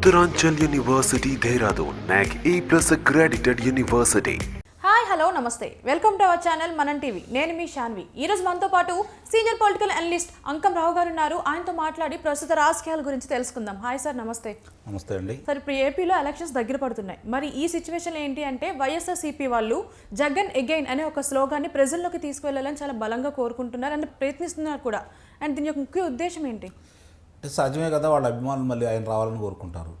Uttaranchal University, Dehradun, NAC A plus accredited university. Hi hello నమస్తే. Welcome to our channel Manam TV నేను మీ శాన్వి ఈ రోజు మనతో పాటు senior political analyst Ankam Rao గారు ఉన్నారు. ఆయనతో మాట్లాడి ప్రస్తుత రాజకీయాల గురించి తెలుసుకుందాం. హాయ్ సార్ నమస్తే. నమస్తే అండి. సార్ ఇప్పుడు ఏపీలో ఎలక్షన్స్ దగ్గర పడుతున్నాయి. మరి ఈ సిచ్యువేషన్ ఏంటి అంటే వైఎస్ఆర్సీపీ వాళ్ళు జగన్ ఎగైన్ అనే ఒక స్లోగాన్ని ప్రజల్లోకి తీసుకువెళ్ళాలని చాలా బలంగా కోరుకుంటున్నారు. అండ్ ప్రయత్నిస్తున్నారు కూడా. అండ్ దీని యొక్క ముఖ్య ఉద్దేశం ఏంటి? అంటే సహజమే కదా వాళ్ళ అభిమానులు మళ్ళీ ఆయన రావాలని కోరుకుంటారు.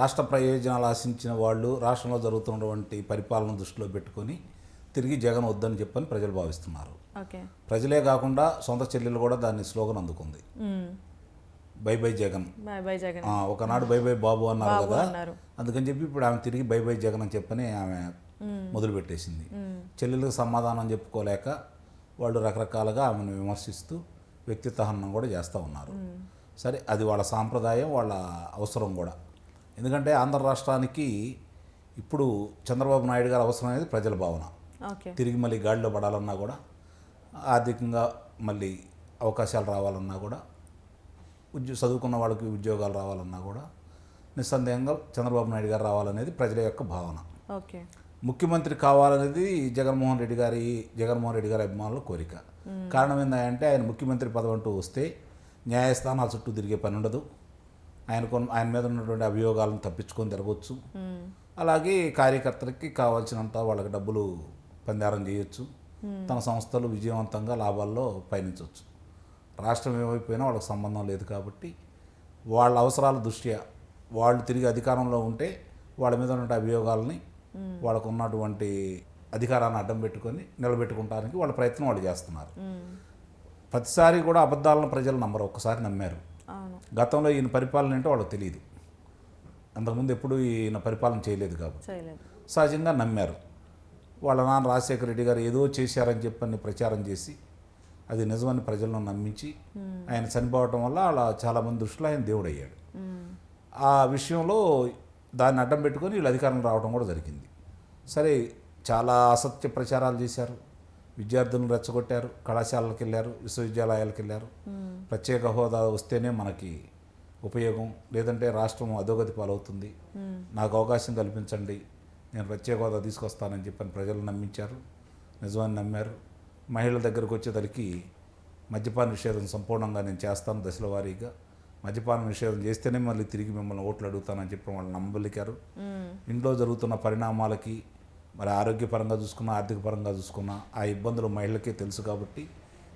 రాష్ట్ర ప్రయోజనాలు ఆశించిన వాళ్ళు రాష్ట్రంలో జరుగుతున్నటువంటి పరిపాలన దృష్టిలో పెట్టుకొని తిరిగి జగన్ వద్దని చెప్పని ప్రజలు భావిస్తున్నారు. ప్రజలే కాకుండా సొంత చెల్లెలు కూడా దాన్ని స్లోగన్ అందుకుంది. Bye bye Jagan. ఒకనాడు బై బై బాబు అన్నారు కదా. అందుకని చెప్పి ఇప్పుడు ఆమె తిరిగి బై బై జగన్ అని చెప్పని ఆమె మొదలు పెట్టేసింది చెల్లెలకు సమాధానం చెప్పుకోలేక వాళ్ళు రకరకాలుగా ఆమెను విమర్శిస్తూ వ్యక్తిత్వ హననం కూడా చేస్తూ ఉన్నారు. సరే అది వాళ్ళ సాంప్రదాయం వాళ్ళ అవసరం కూడా. ఎందుకంటే ఆంధ్ర రాష్ట్రానికి ఇప్పుడు చంద్రబాబు నాయుడు గారి అవసరం అనేది ప్రజల భావన. తిరిగి మళ్ళీ గాడిలో పడాలన్నా కూడా ఆర్థికంగా మళ్ళీ అవకాశాలు రావాలన్నా కూడా ఉద్యో చదువుకున్న వాళ్ళకి ఉద్యోగాలు రావాలన్నా కూడా నిస్సందేహంగా చంద్రబాబు నాయుడు గారు రావాలనేది ప్రజల యొక్క భావన. ఓకే. ముఖ్యమంత్రి కావాలనేది జగన్మోహన్ రెడ్డి గారి జగన్మోహన్ రెడ్డి గారి అభిమానుల కోరిక. కారణం ఏంటంటే ఆయన ముఖ్యమంత్రి పదవి అంటూ వస్తే న్యాయస్థానాల చుట్టూ తిరిగే పని ఉండదు. ఆయనకు ఆయన మీద ఉన్నటువంటి అభియోగాలను తప్పించుకొని తిరగవచ్చు అలాగే కార్యకర్తలకి కావాల్సినంత వాళ్ళకి డబ్బులు పందారం చేయొచ్చు. తన సంస్థలు విజయవంతంగా లాభాల్లో పయనించవచ్చు రాష్ట్రం ఏమైపోయినా వాళ్ళకి సంబంధం లేదు కాబట్టి వాళ్ళ అవసరాల దృష్ట్యా వాళ్ళు తిరిగి అధికారంలో ఉంటే వాళ్ళ మీద ఉన్న అభియోగాలని వాళ్ళకు ఉన్నటువంటి అధికారాన్ని అడ్డం పెట్టుకొని నిలబెట్టుకుంటానికి వాళ్ళ ప్రయత్నం వాళ్ళు చేస్తున్నారు. ప్రతిసారి కూడా అబద్ధాలను ప్రజలు నమ్మరు ఒక్కసారి నమ్మారు. గతంలో ఈయన పరిపాలన ఏంటో వాళ్ళకి తెలియదు అంతకుముందు ఎప్పుడు ఈయన పరిపాలన చేయలేదు కాబట్టి. సహజంగా నమ్మారు. వాళ్ళ నాన్న రాజశేఖర రెడ్డి గారు ఏదో చేశారని చెప్పని ప్రచారం చేసి అది నిజమని ప్రజలను నమ్మించి ఆయన చనిపోవటం వల్ల అలా చాలామంది దృష్టిలో ఆయన దేవుడు అయ్యాడు ఆ విషయంలో దాన్ని అడ్డం పెట్టుకొని వీళ్ళు అధికారం రావడం కూడా జరిగింది. సరే చాలా అసత్య ప్రచారాలు చేశారు. విద్యార్థులను రెచ్చగొట్టారు. కళాశాలలకు వెళ్ళారు. విశ్వవిద్యాలయాలకు వెళ్ళారు. ప్రత్యేక హోదా వస్తేనే మనకి ఉపయోగం. లేదంటే రాష్ట్రం అధోగతి పాలవుతుంది. నాకు అవకాశం కల్పించండి. నేను ప్రత్యేక హోదా తీసుకొస్తానని చెప్పని ప్రజలు నమ్మించారు. నిజమని నమ్మారు. మహిళల దగ్గరకు వచ్చేసరికి మద్యపాన నిషేధం సంపూర్ణంగా నేను చేస్తాను దశల వారీగా. మద్యపాన నిషేధం చేస్తేనే మళ్ళీ తిరిగి మిమ్మల్ని ఓట్లు అడుగుతానని చెప్పి వాళ్ళు నమ్మలికారు. ఇంట్లో జరుగుతున్న పరిణామాలకి మరి ఆరోగ్యపరంగా చూసుకున్నా ఆర్థిక పరంగా చూసుకున్నా ఆ ఇబ్బందులు మహిళలకే తెలుసు కాబట్టి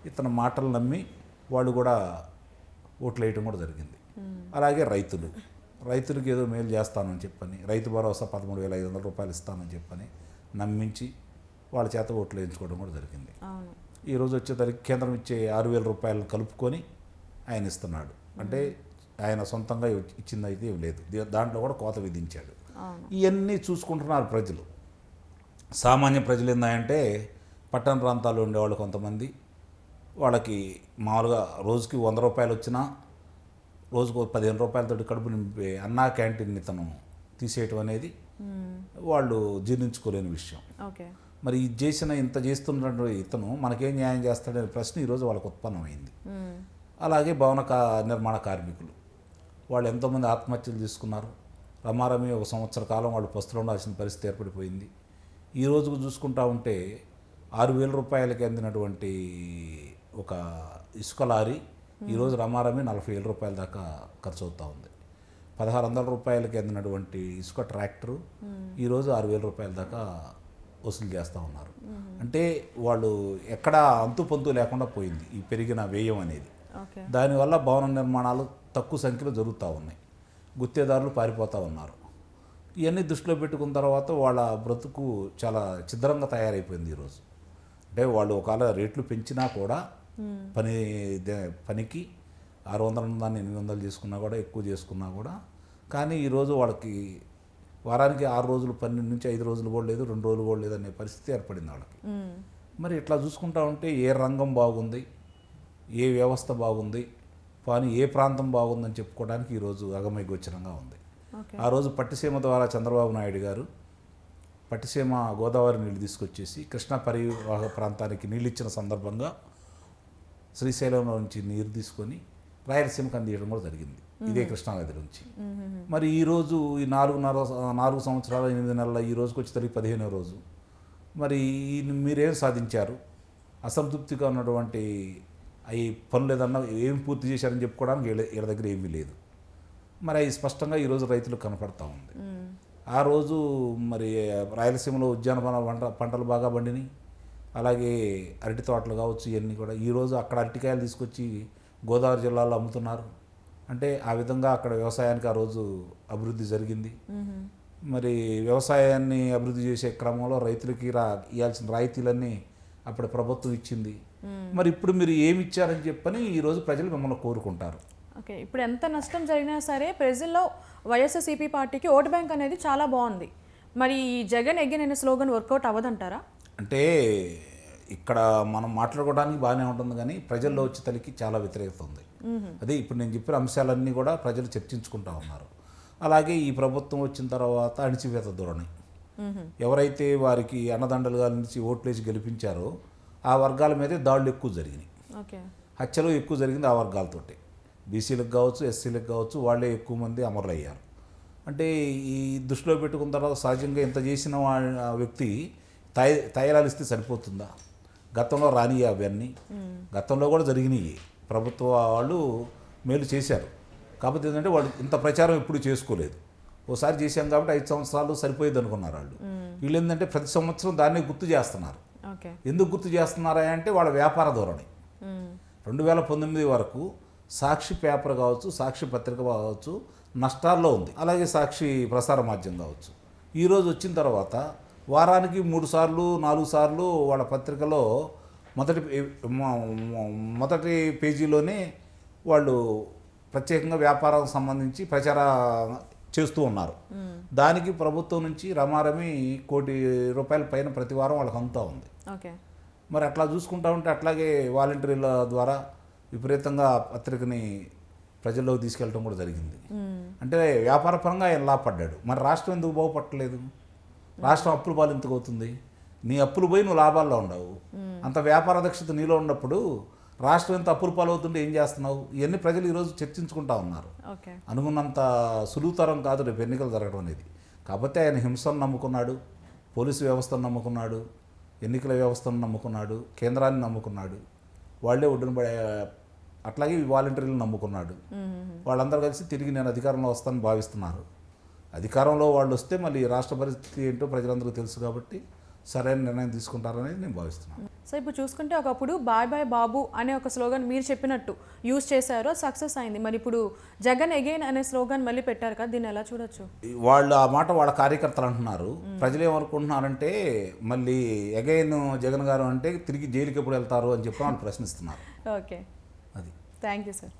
ఇతని మాటలు నమ్మి వాళ్ళు కూడా ఓట్లు వేయటం కూడా జరిగింది. అలాగే రైతులు. రైతులకు ఏదో మేలు చేస్తానని చెప్పని రైతు భరోసా పదమూడు వేల ఐదు వందల రూపాయలు ఇస్తానని చెప్పని నమ్మించి వాళ్ళ చేత ఓట్లు వేయించుకోవడం కూడా జరిగింది. అవును. ఈ రోజు వచ్చేసరికి కేంద్రం ఇచ్చే ఆరు వేల రూపాయలు కలుపుకొని ఆయన ఇస్తున్నాడు. అంటే ఆయన సొంతంగా ఇచ్చింది అయితే లేదు. దాంట్లో కూడా కోత విధించాడు. ఇవన్నీ చూసుకుంటున్నారు ప్రజలు. సామాన్య ప్రజలు ఏందంటే పట్టణ ప్రాంతాల్లో ఉండేవాళ్ళు కొంతమంది. వాళ్ళకి మామూలుగా రోజుకి వంద రూపాయలు వచ్చినా రోజుకు పదిహేను రూపాయలతోటి కడుపు నింపే అన్నా క్యాంటీన్ ఇతను తీసేయటం అనేది వాళ్ళు జీర్ణించుకోలేని విషయం. ఓకే. మరి ఇది చేసిన ఇంత చేస్తున్నటువంటి ఇతను మనకేం న్యాయం చేస్తాడనే ప్రశ్న ఈరోజు వాళ్ళకు ఉత్పన్నమైంది. అలాగే భవన కా నిర్మాణ కార్మికులు. వాళ్ళు ఎంతోమంది ఆత్మహత్యలు తీసుకున్నారు. రమారమి ఒక సంవత్సర కాలం వాళ్ళు పస్తులు ఉండాల్సిన పరిస్థితి ఏర్పడిపోయింది. ఈ రోజుకు చూసుకుంటా ఉంటే ఆరు వేల రూపాయలకి అందినటువంటి ఒక ఇసుక లారీ ఈరోజు రమారమి నలభై వేల రూపాయల దాకా ఖర్చు అవుతూ ఉంది. పదహారు వందల రూపాయలకి అందినటువంటి ఇసుక ట్రాక్టరు ఈరోజు ఆరు వేల రూపాయల దాకా వసూలు చేస్తూ ఉన్నారు. అంటే వాళ్ళు ఎక్కడ అంతు పొంతు లేకుండా పోయింది ఈ పెరిగిన వ్యయం అనేది. దానివల్ల భవన నిర్మాణాలు తక్కువ సంఖ్యలో జరుగుతూ ఉన్నాయి. గుత్తేదారులు పారిపోతూ ఉన్నారు. ఇవన్నీ దృష్టిలో పెట్టుకున్న తర్వాత వాళ్ళ బ్రతుకు చాలా ఛిద్రంగా తయారైపోయింది ఈరోజు అంటే వాళ్ళు ఒకవేళ రేట్లు పెంచినా కూడా పని పనికి ఆరు వందల దాన్ని ఎనిమిది వందలు చేసుకున్నా కూడా ఎక్కువ చేసుకున్నా కూడా. కానీ ఈరోజు వాళ్ళకి వారానికి ఆరు రోజులు పన్నెండు నుంచి ఐదు రోజులు కూడా లేదు రెండు రోజులు కూడా లేదు అనే పరిస్థితి ఏర్పడింది వాళ్ళకి. మరి ఇట్లా చూసుకుంటా ఉంటే ఏ రంగం బాగుంది ఏ వ్యవస్థ బాగుంది కానీ ఏ ప్రాంతం బాగుందని చెప్పుకోవడానికి ఈరోజు అగమై గోచరంగా ఉంది. ఆ రోజు పట్టిసీమ ద్వారా చంద్రబాబు నాయుడు గారు పట్టిసీమ గోదావరి నీళ్ళు తీసుకొచ్చేసి కృష్ణా పరివాహక ప్రాంతానికి నీళ్ళు ఇచ్చిన సందర్భంగా శ్రీశైలంలో నుంచి నీరు తీసుకొని రాయలసీమకు అందించడం కూడా జరిగింది. ఇదే కృష్ణానది నుంచి. మరి ఈ రోజు ఈ నాలుగున్నర నాలుగు సంవత్సరాల ఎనిమిది నెలల ఈ రోజుకి వచ్చేసరికి పదిహేనో రోజు. మరి మీరేం సాధించారు? అసంతృప్తిగా ఉన్నటువంటి అవి పనులు ఏదన్నా ఏం పూర్తి చేశారని చెప్పుకోవడానికి వీళ్ళ దగ్గర ఏమీ లేదు. మరి అవి స్పష్టంగా ఈరోజు రైతులకు కనపడతా ఉంది. ఆ రోజు మరి రాయలసీమలో ఉద్యానవన పంట పంటలు బాగా పండినాయి. అలాగే అరటి తోటలు కావచ్చు ఇవన్నీ కూడా. ఈరోజు అక్కడ అరటికాయలు తీసుకొచ్చి గోదావరి జిల్లాలో అమ్ముతున్నారు. అంటే ఆ విధంగా అక్కడ వ్యవసాయానికి ఆ రోజు అభివృద్ధి జరిగింది. మరి వ్యవసాయాన్ని అభివృద్ధి చేసే క్రమంలో రైతులకి రా ఇవ్వాల్సిన రాయితీలన్నీ అప్పుడు ప్రభుత్వం ఇచ్చింది. మరి ఇప్పుడు మీరు ఏమి ఇచ్చారని చెప్పని ఈరోజు ప్రజలు మిమ్మల్ని కోరుకుంటారు. ఓకే ఇప్పుడు ఎంత నష్టం జరిగినా సరే ప్రజల్లో వైఎస్ఆర్సీపీ పార్టీకి ఓటు బ్యాంక్ అనేది చాలా బాగుంది. మరి ఈ జగన్ ఎగ్గన్ అనే స్లోగన్ వర్కౌట్ అవ్వదంటారా? అంటే ఇక్కడ మనం మాట్లాడుకోవడానికి బాగానే ఉంటుంది కానీ ప్రజల్లో వచ్చే తలకి చాలా వ్యతిరేకత ఉంది అదే ఇప్పుడు నేను చెప్పిన అంశాలన్నీ కూడా ప్రజలు చర్చించుకుంటా ఉన్నారు. అలాగే ఈ ప్రభుత్వం వచ్చిన తర్వాత అణిచివేత ధోరణి. ఎవరైతే వారికి అన్నదండలుగా నుంచి ఓట్లేసి గెలిపించారో ఆ వర్గాల మీదే దాడులు ఎక్కువ జరిగినాయి. ఓకే. హత్యలు ఎక్కువ జరిగింది ఆ వర్గాలతోటి. బీసీలకు కావచ్చు ఎస్సీలకు కావచ్చు వాళ్ళే ఎక్కువ మంది అమరులయ్యారు. అంటే ఈ దృష్టిలో పెట్టుకున్న తర్వాత సహజంగా ఇంత చేసిన వా- వ్యక్తి తై తైలాలు ఇస్తే సరిపోతుందా? గతంలో రాని అవన్నీ. గతంలో కూడా జరిగినాయి. ప్రభుత్వ వాళ్ళు మేలు చేశారు. కాకపోతే ఏంటంటే వాళ్ళు ఇంత ప్రచారం ఎప్పుడు చేసుకోలేదు. ఓసారి చేశాం కాబట్టి ఐదు సంవత్సరాలు సరిపోయేది అనుకున్నారు వాళ్ళు. వీళ్ళు ఏంటంటే ప్రతి సంవత్సరం దాన్ని గుర్తు చేస్తున్నారు. ఎందుకు గుర్తు చేస్తున్నారా అంటే వాళ్ళ వ్యాపార ధోరణి. రెండు వేల పంతొమ్మిది వరకు సాక్షి పేపర్ కావచ్చు సాక్షి పత్రిక కావచ్చు నష్టాల్లో ఉంది. అలాగే సాక్షి ప్రసార మాధ్యమం కావచ్చు. ఈరోజు వచ్చిన తర్వాత వారానికి మూడు సార్లు నాలుగు సార్లు వాళ్ళ పత్రికలో మొదటి మొదటి పేజీలోనే వాళ్ళు ప్రత్యేకంగా వ్యాపారం సంబంధించి ప్రచార చేస్తూ ఉన్నారు. దానికి ప్రభుత్వం నుంచి రమారమి కోటి రూపాయల పైన ప్రతి వారం వాళ్ళకి అందుతూ ఉంది. ఓకే. మరి అట్లా చూసుకుంటా ఉంటే అట్లాగే వాలంటీర్ల ద్వారా విపరీతంగా పత్రికని ప్రజల్లోకి తీసుకెళ్ళడం కూడా జరిగింది. అంటే వ్యాపార పరంగా ఆయన లాభపడ్డాడు మరి రాష్ట్రం ఎందుకు బాగుపడలేదు రాష్ట్రం అప్పుల పాలు ఎందుకు అవుతుంది? నీ అప్పులు పోయి నువ్వు లాభాల్లో ఉండవు. అంత వ్యాపార దక్షత నీలో ఉన్నప్పుడు రాష్ట్రం ఎంత అప్పుల పాలు అవుతుంటే ఏం చేస్తున్నావు? ఇవన్నీ ప్రజలు ఈరోజు చర్చించుకుంటా ఉన్నారు. అనుకున్నంత సులువుతరం కాదు రేపు ఎన్నికలు జరగడం అనేది. కాకపోతే ఆయన హింసను నమ్ముకున్నాడు పోలీసు వ్యవస్థను నమ్ముకున్నాడు ఎన్నికల వ్యవస్థను నమ్ముకున్నాడు కేంద్రాన్ని నమ్ముకున్నాడు. వాళ్ళే ఒడ్డున పడే అట్లాగే ఈ వాలంటీర్లను నమ్ముకున్నాడు. వాళ్ళందరూ కలిసి తిరిగి నేను అధికారంలో వస్తానని భావిస్తున్నారు. అధికారంలో వాళ్ళు వస్తే మళ్ళీ రాష్ట్ర పరిస్థితి ఏంటో ప్రజలందరికీ తెలుసు కాబట్టి సరైన నిర్ణయం తీసుకుంటారనేది నేను భావిస్తున్నాను. సో ఇప్పుడు చూసుకుంటే ఒకప్పుడు బాయ్ బాయ్ బాబు అనే ఒక స్లోగన్ మీరు చెప్పినట్టు యూజ్ చేశారో సక్సెస్ అయింది. మరి ఇప్పుడు జగన్ ఎగైన్ అనే స్లోగన్ మళ్ళీ పెట్టారు కదా దీన్ని ఎలా చూడొచ్చు? వాళ్ళు ఆ మాట వాళ్ళ కార్యకర్తలు అంటున్నారు. ప్రజలు ఏమనుకుంటున్నారంటే మళ్ళీ అగైన్ జగన్ గారు అంటే తిరిగి జైలుకి ఎప్పుడు వెళ్తారు అని చెప్పి వాళ్ళు ప్రశ్నిస్తున్నారు. ఓకే. అది థ్యాంక్ యూ సార్